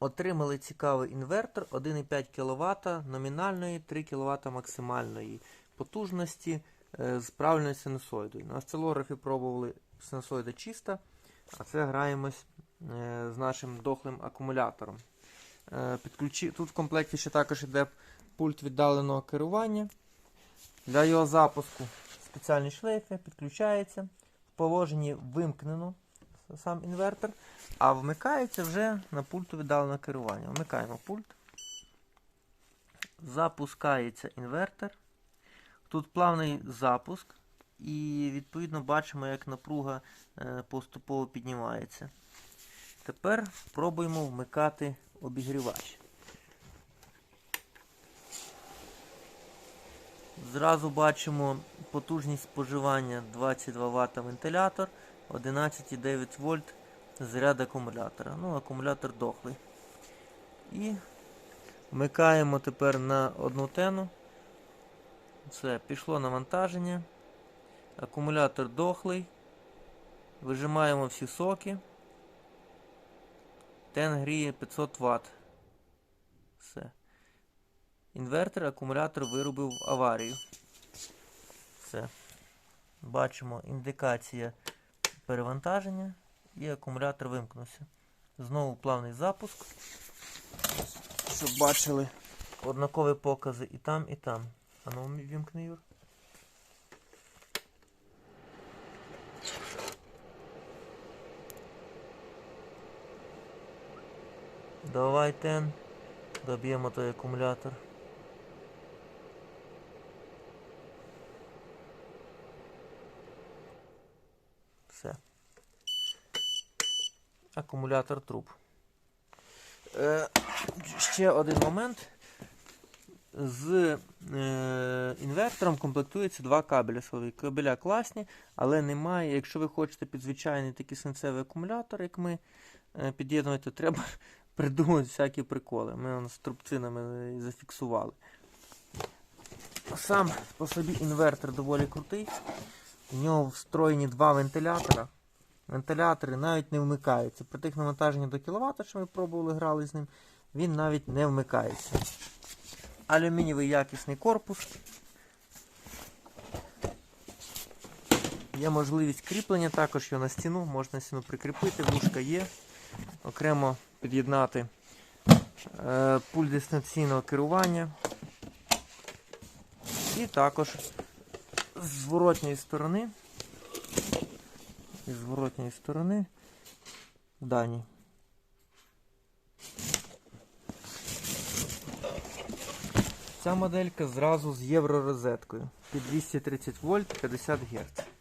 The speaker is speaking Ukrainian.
Отримали цікавий інвертор 1,5 кВт номінальної, 3 кВт максимальної потужності е, з правильною синусоїдою. На осцилографі пробували синусоїда чиста, а це граємось е, з нашим дохлим акумулятором. Е, Тут в комплекті ще також йде пульт віддаленого керування. Для його запуску спеціальні шлейфи, підключається. В положенні вимкнено сам інвертор, а вмикається вже на пульту віддаленого керування. Вмикаємо пульт. Запускається інвертор. Тут плавний запуск, і відповідно бачимо, як напруга е, поступово піднімається. Тепер пробуємо вмикати обігрівач. Зразу бачимо потужність споживання 22 Вт вентилятор, 11,9 вольт заряд акумулятора. Ну, акумулятор дохлий. І вмикаємо тепер на одну тену. Все, пішло навантаження. Акумулятор дохлий. Вижимаємо всі соки. Тен гріє 500 Вт. Все. Інвертор, акумулятор виробив аварію. Все. Бачимо індикація перевантаження і акумулятор вимкнувся. Знову плавний запуск. Щоб бачили однакові покази і там, і там. А ну вімкни, Юр. Давай тен. Доб'ємо той акумулятор. Все. Акумулятор труп. Е, ще один момент. З е, інвертором комплектується два кабеля силові. Кабеля класні, але немає. Якщо ви хочете під звичайний такий свинцевий акумулятор, як ми е, під'єднувати, треба придумати всякі приколи. Ми з трубцинами зафіксували. Сам по собі інвертор доволі крутий. У нього встроєні два вентилятора. Вентилятори навіть не вмикаються. При тих навантаженнях до кВт, що ми пробували грали з ним, він навіть не вмикається. Алюмінієвий якісний корпус. Є можливість кріплення, також його на стіну, можна стіну прикріпити, вушка є. Окремо під'єднати е, пульт дистанційного керування. І також з зворотньої сторони. Із зворотньої сторони дані. Ця моделька зразу з євророзеткою під 230 вольт 50 Гц.